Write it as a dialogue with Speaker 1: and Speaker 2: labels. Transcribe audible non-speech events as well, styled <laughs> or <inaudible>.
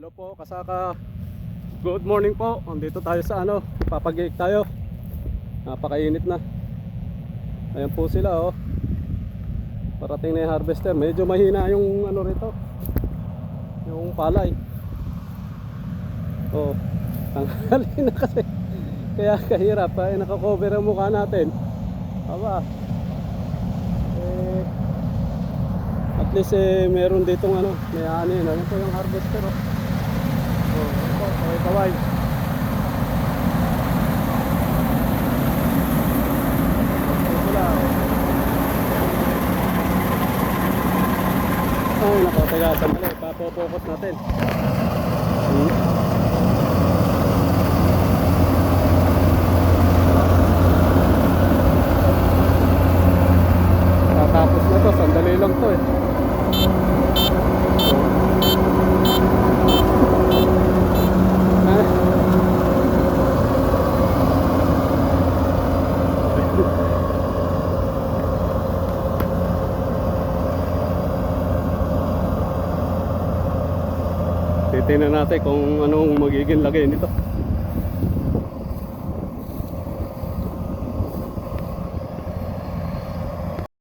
Speaker 1: Hello po, kasaka. Good morning po. Andito tayo sa ano, papag tayo. Napakainit na. Ayan po sila oh. Parating na yung harvester. Medyo mahina yung ano rito. Yung palay. Oh, <laughs> tanggalin na kasi. Kaya kahirap. Ay, nakakover ang mukha natin. Aba. Eh, at least eh, meron ditong ano, may. Ano po yung harvester oh. Ito sila. Ay, nako, teka, sandali. Papofocus natin. Tatapos na to, sandali lang to eh. Titingnan natin kung anong magiging lagay nito.